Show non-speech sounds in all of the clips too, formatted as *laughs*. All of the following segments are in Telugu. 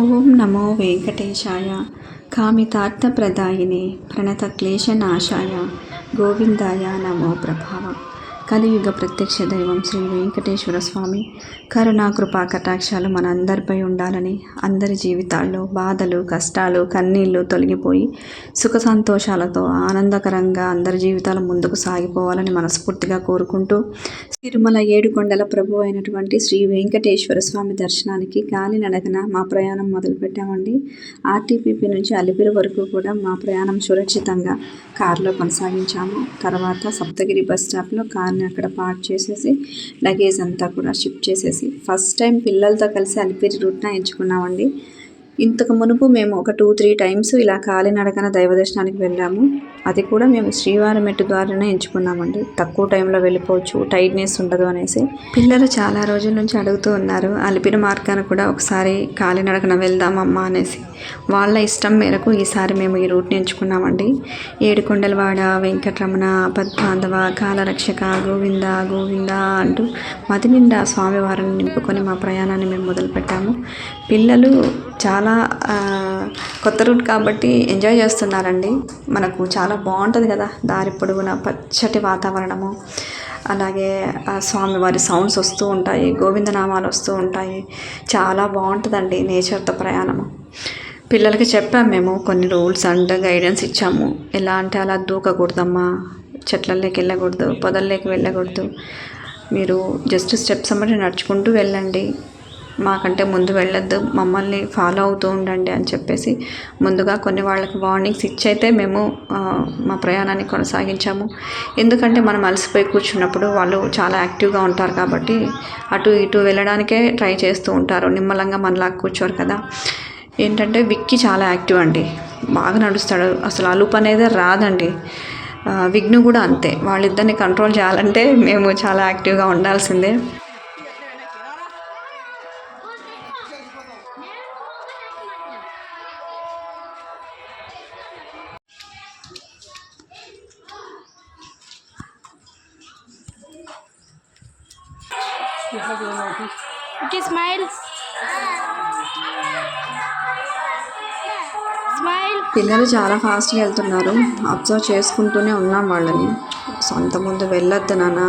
ఓం నమో వెంకటేశాయ. కామితార్థప్రదాయినే ప్రణతక్లేశనాశాయ. గోవిందాయ నమో ప్రభావ. కలియుగ ప్రత్యక్ష దైవం శ్రీ వెంకటేశ్వర స్వామి. కరుణా కృపా కటాక్షాలు మన అందరిపై ఉండాలని అందరి జీవితాల్లో బాధలు కష్టాలు కన్నీళ్ళు తొలగిపోయి సుఖ సంతోషాలతో ఆనందకరంగా అందరి జీవితాలు ముందుకు సాగిపోవాలని మనస్ఫూర్తిగా కోరుకుంటూ తిరుమల ఏడుకొండల ప్రభు అయినటువంటి శ్రీ వెంకటేశ్వర స్వామి దర్శనానికి కాలినడకన మా ప్రయాణం మొదలుపెట్టామండి. ఆర్టీపీపీ నుంచి అలిపిరి వరకు కూడా మా ప్రయాణం సురక్షితంగా కారులో కొనసాగించాము. తర్వాత సప్తగిరి బస్ స్టాప్లో కార్ని అక్కడ పార్క్ చేసేసి లగేజ్ అంతా కూడా షిఫ్ట్ చేసేసి. ఫస్ట్ టైం పిల్లలతో కలిసి అలిపిరి రూట్న ఎంచుకున్నామండి. ఇంతకు మునుపు మేము ఒక టూ త్రీ టైమ్స్ ఇలా కాలినడకన దైవదర్శనానికి వెళ్ళాము. అది కూడా మేము శ్రీవారి మెట్టు ద్వారానే ఎంచుకున్నామండి. తక్కువ టైంలో వెళ్ళిపోవచ్చు టైట్నెస్ ఉండదు అనేసి. పిల్లలు చాలా రోజుల నుంచి అడుగుతూ ఉన్నారు అలిపిరి మార్గాన్ని కూడా ఒకసారి కాలినడకన వెళ్దామమ్మా అనేసి. వాళ్ళ ఇష్టం మేరకు ఈసారి మేము ఈ రూట్ని ఎంచుకున్నామండి. ఏడుకొండలవాడ వెంకటరమణ పద్మాంధవ కాలరక్షక గోవింద గోవింద అంటూ మది నిండా స్వామివారిని నింపుకొని మా ప్రయాణాన్ని మేము మొదలుపెట్టాము. పిల్లలు చాలా కొత్త రూట్ కాబట్టి ఎంజాయ్ చేస్తున్నారండి. మనకు చాలా బాగుంటుంది కదా దారి పొడవునా పచ్చటి వాతావరణము. అలాగే ఆ స్వామివారి సౌండ్స్ వస్తూ ఉంటాయి గోవిందనామాలు వస్తూ ఉంటాయి. చాలా బాగుంటుందండి నేచర్తో ప్రయాణము. పిల్లలకి చెప్పాము మేము కొన్ని రూల్స్ అండ్ గైడెన్స్ ఇచ్చాము. ఎలా అంటే అలా దూకకూడదమ్మా చెట్లలోకి వెళ్ళకూడదు పొదల్లోకి వెళ్ళకూడదు. మీరు జస్ట్ స్టెప్స్ అమ్మటి నడుచుకుంటూ వెళ్ళండి. మాకంటే ముందు వెళ్ళొద్దు మమ్మల్ని ఫాలో అవుతూ ఉండండి అని చెప్పేసి ముందుగా కొన్ని వాళ్ళకి వార్నింగ్స్ ఇచ్చైతే మేము మా ప్రయాణాన్ని కొనసాగించాము. ఎందుకంటే మనం అలసిపోయి కూర్చున్నప్పుడు వాళ్ళు చాలా యాక్టివ్గా ఉంటారు కాబట్టి అటు ఇటు వెళ్ళడానికే ట్రై చేస్తూ ఉంటారు. నిమ్మలంగా మనలా కూర్చోరు కదా. ఏంటంటే విక్కీ చాలా యాక్టివ్ అండి. బాగా నడుస్తాడు. అసలు అలుపు అనేది రాదండి. విఘ్ను కూడా అంతే. వాళ్ళిద్దరిని కంట్రోల్ చేయాలంటే మేము చాలా యాక్టివ్గా ఉండాల్సిందే. Okay, smile. Smile. పిల్లలు చాలా ఫాస్ట్గా వెళ్తున్నారు అబ్జర్వ్ చేసుకుంటూనే ఉన్నాం వాళ్ళని సొంత ముందు వెళ్ళొద్దు నాన్న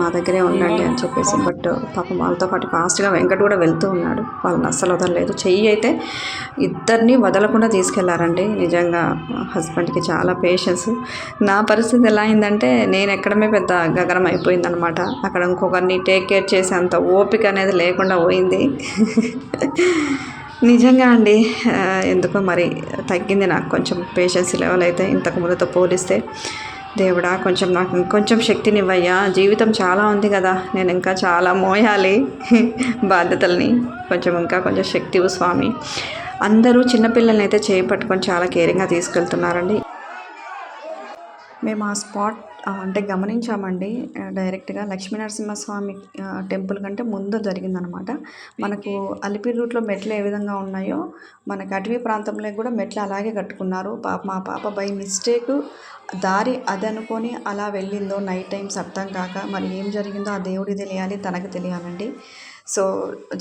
మా దగ్గరే ఉండండి అని చెప్పేసి. బట్ పాపం వాళ్ళతో పాటు ఫాస్ట్గా వెంకట్ కూడా వెళ్తూ ఉన్నాడు. వాళ్ళని అస్సలు వదలలేదు. చెయ్యి అయితే ఇద్దరిని వదలకుండా తీసుకెళ్ళారండి. నిజంగా హస్బెండ్కి చాలా పేషెన్స్. నా పరిస్థితి ఎలా అయిందంటే నేను ఎక్కడమే పెద్ద గగనం అయిపోయిందనమాట. అక్కడ ఇంకొకరిని టేక్ కేర్ చేసే అంత ఓపిక అనేది లేకుండా పోయింది. నిజంగా అండి ఎందుకో మరి తగ్గింది నాకు కొంచెం పేషెన్స్ లెవెల్ అయితే. ఇంతకు ముందుతో పోలిస్తే దేవుడా కొంచెం నాకు ఇంకొంచెం శక్తినివ్వయ్యా. జీవితం చాలా ఉంది కదా నేను ఇంకా చాలా మోయాలి *laughs* బాధ్యతల్ని. కొంచెం ఇంకా కొంచెం శక్తి స్వామి. అందరూ చిన్నపిల్లల్ని అయితే చేపట్టుకొని చాలా కేరింగ్గా తీసుకెళ్తున్నారండి. మేము ఆ స్పాట్ అంటే గమనించామండి డైరెక్ట్గా లక్ష్మీనరసింహస్వామి టెంపుల్ కంటే ముందు జరిగిందనమాట మనకు అలిపిరి రూట్లో మెట్లు ఏ విధంగా ఉన్నాయో మనకి అటవీ ప్రాంతంలో కూడా మెట్లు అలాగే కట్టుకున్నారు. పాప మా పాప బై మిస్టేక్ దారి అది అనుకొని అలా వెళ్ళిందో నైట్ టైమ్స్ అర్థం కాక మరి ఏం జరిగిందో ఆ దేవుడికి తెలియాలి తనకు తెలియాలండి. సో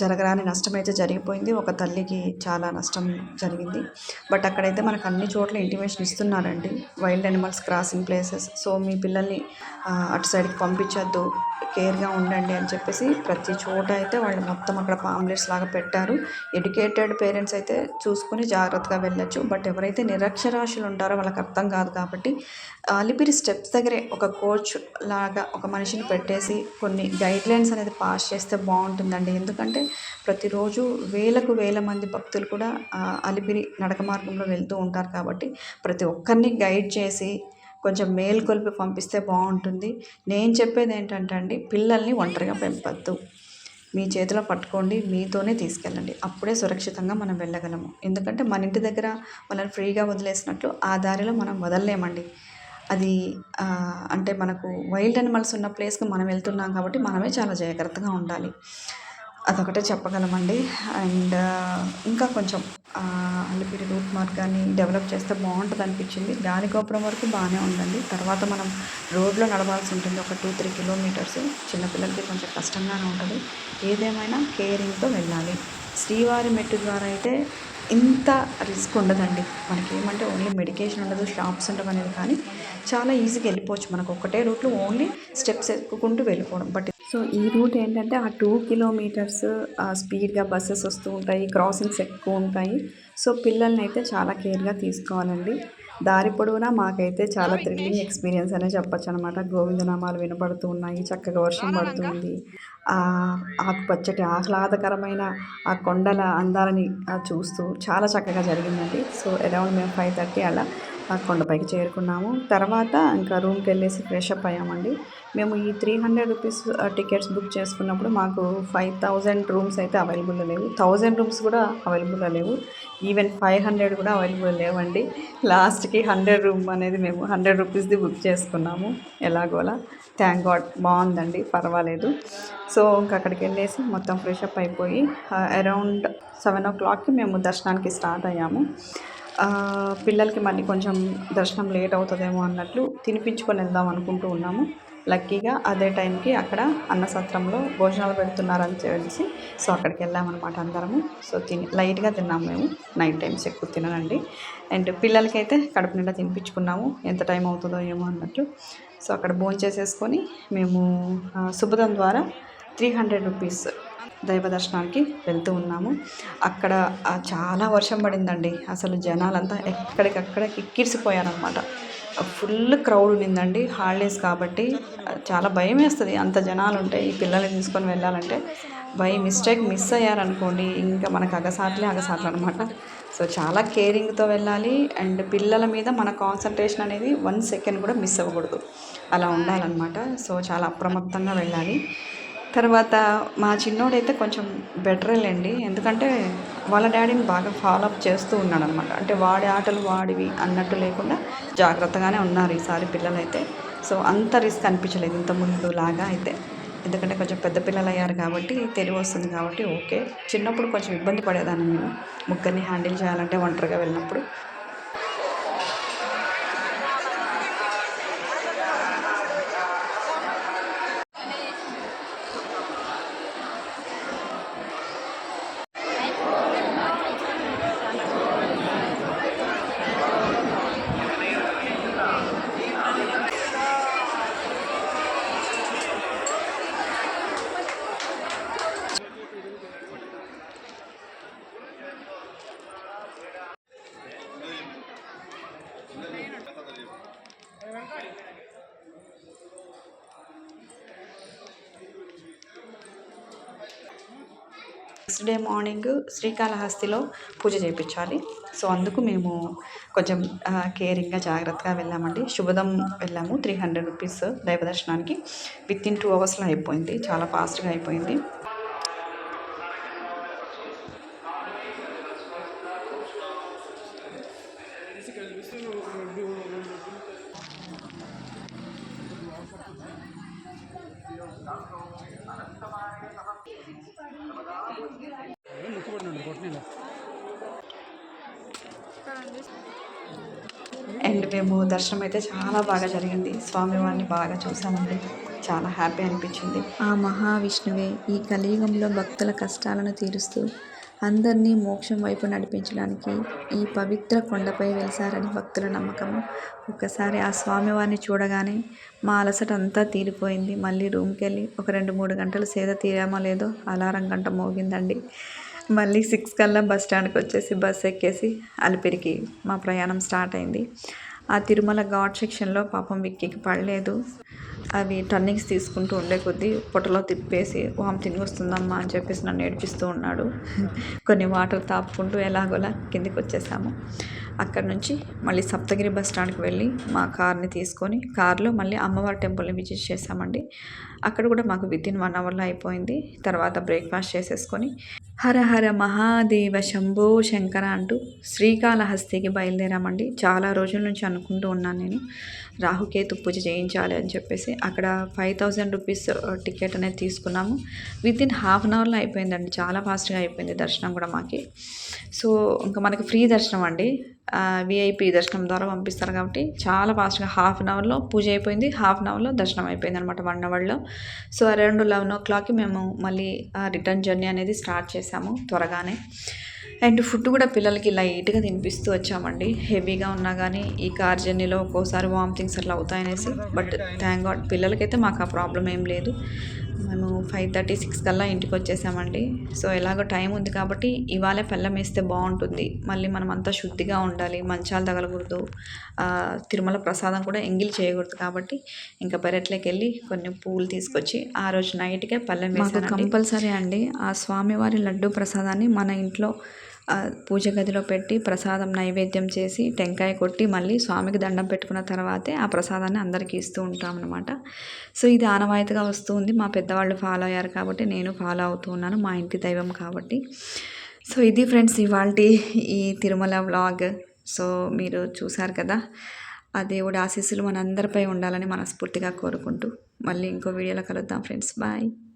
జరగరాని నష్టం అయితే జరిగిపోయింది. ఒక తల్లికి చాలా నష్టం జరిగింది. బట్ అక్కడైతే మనకు అన్ని చోట్ల ఇంటిమేషన్ ఇస్తున్నారండి. Wild animals crossing places. So మీ పిల్లల్ని అటు సైడ్కి పంపించొద్దు కేర్గా ఉండండి అని చెప్పేసి ప్రతి చోట అయితే వాళ్ళు మొత్తం అక్కడ పాంప్లెట్స్ లాగా పెట్టారు. ఎడ్యుకేటెడ్ పేరెంట్స్ అయితే చూసుకుని జాగ్రత్తగా వెళ్ళొచ్చు. బట్ ఎవరైతే నిరక్షరాశులు ఉంటారో వాళ్ళకి అర్థం కాదు కాబట్టి అలిపిరి స్టెప్స్ దగ్గరే ఒక కోచ్ లాగా ఒక మనిషిని పెట్టేసి కొన్ని గైడ్లైన్స్ అనేది పాస్ చేస్తే బాగుంటుంది. బాగుంటుందండి ఎందుకంటే ప్రతిరోజు వేలకు వేల మంది భక్తులు కూడా అలిపిరి నడక మార్గంలో వెళ్తూ ఉంటారు కాబట్టి ప్రతి ఒక్కరిని గైడ్ చేసి కొంచెం మేల్కొల్పి పంపిస్తే బాగుంటుంది. నేను చెప్పేది ఏంటంటే అండి పిల్లల్ని ఒంటరిగా పెంపద్దు. మీ చేతిలో పట్టుకోండి మీతోనే తీసుకెళ్ళండి. అప్పుడే సురక్షితంగా మనం వెళ్ళగలము. ఎందుకంటే మన ఇంటి దగ్గర వాళ్ళని ఫ్రీగా వదిలేసినట్లు ఆ దారిలో మనం వదలలేమండి. అది అంటే మనకు వైల్డ్ అనిమల్స్ ఉన్న ప్లేస్కి మనం వెళ్తున్నాం కాబట్టి మనమే చాలా జాగ్రత్తగా ఉండాలి. అదొకటే చెప్పగలమండి. అండ్ ఇంకా కొంచెం అల్లిపిరి రూట్ మార్గాన్ని డెవలప్ చేస్తే బాగుంటుంది అనిపించింది. గాలిగోపురం వరకు బాగానే ఉందండి. తర్వాత మనం రోడ్లో నడవాల్సి ఉంటుంది. ఒక టూ త్రీ కిలోమీటర్స్. చిన్నపిల్లలకి కొంచెం కష్టంగానే ఉంటుంది. ఏదేమైనా కేరింగ్తో వెళ్ళాలి. శ్రీవారి మెట్టు ద్వారా అయితే ఇంత రిస్క్ ఉండదండి. మనకి ఏమంటే ఓన్లీ మెడికేషన్ ఉండదు షాప్స్ ఉండవు అనేది కానీ చాలా ఈజీగా వెళ్ళిపోవచ్చు. మనకు ఒకటే రూట్లో ఓన్లీ స్టెప్స్ ఎక్కుకుంటూ వెళ్ళిపోవడం. బట్ సో ఈ రూట్ ఏంటంటే ఆ టూ కిలోమీటర్స్ స్పీడ్గా బస్సెస్ వస్తూ ఉంటాయి క్రాసింగ్స్ ఎక్కువ ఉంటాయి సో పిల్లల్ని అయితే చాలా కేర్గా తీసుకోవాలండి. దారి పొడవునా మాకైతే చాలా థ్రిల్లింగ్ ఎక్స్పీరియన్స్ అనే చెప్పొచ్చు అనమాట గోవిందనామాలు వినపడుతూ ఉన్నాయి చక్కగా వర్షం పడుతుంది. ఆ ఆకుపచ్చటి ఆహ్లాదకరమైన ఆ కొండల అందాలని చూస్తూ చాలా చక్కగా జరిగిందండి. సో అరౌండ్ మేము ఫైవ్ థర్టీ అలా ఆ కొండపైకి చేరుకున్నాము. తర్వాత ఇంకా రూమ్కి వెళ్ళేసి ఫ్రెష్ అప్ అయ్యామండి. మేము ఈ three hundred rupees tickets book చేసుకున్నప్పుడు మాకు ఫైవ్ థౌజండ్ రూమ్స్ అయితే అవైలబుల్ లేవు. థౌజండ్ రూమ్స్ కూడా అవైలబుల్ లేవు. ఈవెన్ ఫైవ్ హండ్రెడ్ కూడా అవైలబుల్ లేవండి. లాస్ట్కి హండ్రెడ్ రూమ్ అనేది మేము హండ్రెడ్ రూపీస్ది బుక్ చేసుకున్నాము. ఎలాగోలా. థ్యాంక్ గాడ్ బాగుందండి పర్వాలేదు. సో ఇంకా అక్కడికి వెళ్ళేసి మొత్తం ఫ్రెష్ అప్ అయిపోయి అరౌండ్ సెవెన్ ఓ క్లాక్కి మేము దర్శనానికి స్టార్ట్ అయ్యాము. పిల్లలకి మళ్ళీ కొంచెం దర్శనం లేట్ అవుతుందేమో అన్నట్లు తినిపించుకొని వెళ్దాం అనుకుంటూ ఉన్నాము. లక్కీగా అదే టైంకి అక్కడ అన్నసత్రంలో భోజనాలు పెడుతున్నారని తెలిసి సో అక్కడికి వెళ్ళామన్నమాట అందరము. సో తిని లైట్గా తిన్నాము మేము. నైట్ టైమ్స్ ఎక్కువ తిననండి. అండ్ పిల్లలకైతే కడుపు నిండా తినిపించుకున్నాము. ఎంత టైం అవుతుందో ఏమో అన్నట్లు సో అక్కడ భోజనం చేసేసుకొని మేము శుభదం ద్వారా త్రీ హండ్రెడ్ రూపీస్ దైవ దర్శనానికి వెళ్తూ ఉన్నాము. అక్కడ చాలా వర్షం పడిందండి. అసలు జనాలంతా ఎక్కడికక్కడ కిక్కిరిసిపోయారనమాట ఫుల్ క్రౌడ్ ఉన్నిందండి హాలిడేస్ కాబట్టి చాలా భయం వేస్తుంది. అంత జనాలు ఉంటాయి ఈ పిల్లల్ని తీసుకొని వెళ్ళాలంటే బై మిస్టేక్ మిస్ అయ్యారనుకోండి. ఇంకా మనకు అగసాట్లే అగసాట్లు అనమాట సో చాలా కేరింగ్తో వెళ్ళాలి. అండ్ పిల్లల మీద మన కాన్సన్ట్రేషన్ అనేది వన్ సెకండ్ కూడా మిస్ అవ్వకూడదు. అలా ఉండాలన్నమాట. సో చాలా అప్రమత్తంగా వెళ్ళాలి. తర్వాత మా చిన్నోడైతే కొంచెం బెటరేలేండి. ఎందుకంటే వాళ్ళ డాడీని బాగా ఫాలో అప్ చేస్తూ ఉన్నాడు అనమాట అంటే వాడి ఆటలు వాడివి అన్నట్టు లేకుండా జాగ్రత్తగానే ఉన్నారు ఈసారి పిల్లలైతే. సో అంత రిస్క్ అనిపించలేదు ఇంత ముందు లాగా అయితే. ఎందుకంటే కొంచెం పెద్ద పిల్లలు అయ్యారు కాబట్టి తెలివి వస్తుంది కాబట్టి ఓకే. చిన్నప్పుడు కొంచెం ఇబ్బంది పడేదాన్ని నేను. ముగ్గురిని హ్యాండిల్ చేయాలంటే ఒంటరిగా వెళ్ళినప్పుడు. నెక్స్ట్ డే మార్నింగ్ శ్రీకాళహస్తిలో పూజ చేయించాలి సో అందుకు మేము కొంచెం కేరింగ్గా జాగ్రత్తగా వెళ్ళామండి. శుభదం వెళ్ళాము. త్రీ హండ్రెడ్ రూపీస్ దైవ దర్శనానికి. విత్ ఇన్ టూ అవర్స్లో అయిపోయింది. చాలా ఫాస్ట్గా అయిపోయింది. అండ్ మేము దర్శనం అయితే చాలా బాగా జరిగింది. స్వామివారిని బాగా చూసామండి. చాలా హ్యాపీ అనిపించింది. ఆ మహావిష్ణువే ఈ కలియుగంలో భక్తుల కష్టాలను తీరుస్తూ అందరినీ మోక్షం వైపు నడిపించడానికి ఈ పవిత్ర కొండపై వెలిసారని భక్తుల నమ్మకం. ఒక్కసారి ఆ స్వామివారిని చూడగానే మా అలసట అంతా తీరిపోయింది. మళ్ళీ రూమ్కి వెళ్ళి ఒక రెండు మూడు గంటలు సేద తీరామో లేదో అలారం గంట మోగిందండి. మళ్ళీ సిక్స్ కల్లా బస్ స్టాండ్కి వచ్చేసి బస్ ఎక్కేసి అలిపిరికి మా ప్రయాణం స్టార్ట్ అయింది. ఆ తిరుమల ఘాట్ సెక్షన్లో పాపం విక్కీకి పడలేదు. అవి టర్నింగ్స్ తీసుకుంటూ ఉండే కొద్దీ పొట్టలో తిప్పేసి వామిటింగ్ వస్తుందమ్మా అని చెప్పేసి నన్ను ఏడిపిస్తూ ఉన్నాడు. కొన్ని వాటర్ తాపుకుంటూ ఎలాగోలా కిందికి వచ్చేసాము. అక్కడ నుంచి మళ్ళీ సప్తగిరి బస్ స్టాండ్కి వెళ్ళి మా కార్ని తీసుకొని కార్లో మళ్ళీ అమ్మవారి టెంపుల్ని విజిట్ చేసామండి అక్కడ కూడా మాకు విత్ ఇన్ వన్ అవర్లో అయిపోయింది. తర్వాత బ్రేక్ఫాస్ట్ చేసేసుకొని హర హర మహాదేవ శంభో శంకర అంటూ శ్రీకాళహస్తికి బయలుదేరామండి. చాలా రోజుల నుంచి అనుకుంటూ ఉన్నాను నేను. రాహుకేతు పూజ చేయించాలి అని చెప్పేసి అక్కడ ఫైవ్ థౌజండ్ రూపీస్ టికెట్ అనేది తీసుకున్నాము. విత్ ఇన్ హాఫ్ అన్ అవర్లో అయిపోయిందండి. చాలా ఫాస్ట్గా అయిపోయింది దర్శనం కూడా మాకి. సో ఇంకా మనకి ఫ్రీ దర్శనం అండి. విఐపి దర్శనం ద్వారా పంపిస్తారు కాబట్టి చాలా ఫాస్ట్గా హాఫ్ అన్ అవర్లో పూజ అయిపోయింది. హాఫ్ అన్ అవర్లో దర్శనం అయిపోయింది అనమాట వన్ అవర్లో. సో అరౌండ్ లెవెన్ ఓ క్లాక్కి మేము మళ్ళీ రిటర్న్ జర్నీ అనేది స్టార్ట్ చేసాము త్వరగానే. అండ్ ఫుడ్ కూడా పిల్లలకి లైట్గా తినిపిస్తూ వచ్చామండి. హెవీగా ఉన్నా కానీ ఈ కార్ జర్నీలో ఒక్కోసారి వామిటింగ్స్ అట్లా అవుతాయనేసి బట్ థ్యాంక్ గాడ్ పిల్లలకైతే మాకు ఆ ప్రాబ్లం ఏం లేదు. మేము ఫైవ్ థర్టీ సిక్స్ కల్లా ఇంటికి వచ్చేసామండి. సో ఎలాగో టైం ఉంది కాబట్టి ఇవాళే పళ్ళెం వేస్తే బాగుంటుంది. మళ్ళీ మనం అంతా శుద్ధిగా ఉండాలి మంచాలు తగలకూడదు తిరుమల ప్రసాదం కూడా ఎంగిల్ చేయకూడదు కాబట్టి ఇంకా పెరట్లోకి వెళ్ళి కొన్ని పువ్వులు తీసుకొచ్చి ఆ రోజు నైట్కే పళ్ళెం మాకు వేసానండి కంపల్సరీ అండి ఆ స్వామివారి లడ్డు ప్రసాదాన్ని మన ఇంట్లో పూజ గదిలో పెట్టి ప్రసాదం నైవేద్యం చేసి టెంకాయ కొట్టి మళ్ళీ స్వామికి దండం పెట్టుకున్న తర్వాతే ఆ ప్రసాదాన్ని అందరికీ ఇస్తూ ఉంటాం అనమాట సో ఇది ఆనవాయితీగా వస్తుంది. మా పెద్దవాళ్ళు ఫాలో అయ్యారు కాబట్టి నేను ఫాలో అవుతూ ఉన్నాను మా ఇంటి దైవం కాబట్టి. సో ఇది ఫ్రెండ్స్ ఇవాళ ఈ తిరుమల వ్లాగ్. సో మీరు చూసారు కదా ఆ దేవుడి ఆశీస్సులు మనందరిపై ఉండాలని మనస్ఫూర్తిగా కోరుకుంటూ మళ్ళీ ఇంకో వీడియోలో కలుద్దాం ఫ్రెండ్స్. బాయ్.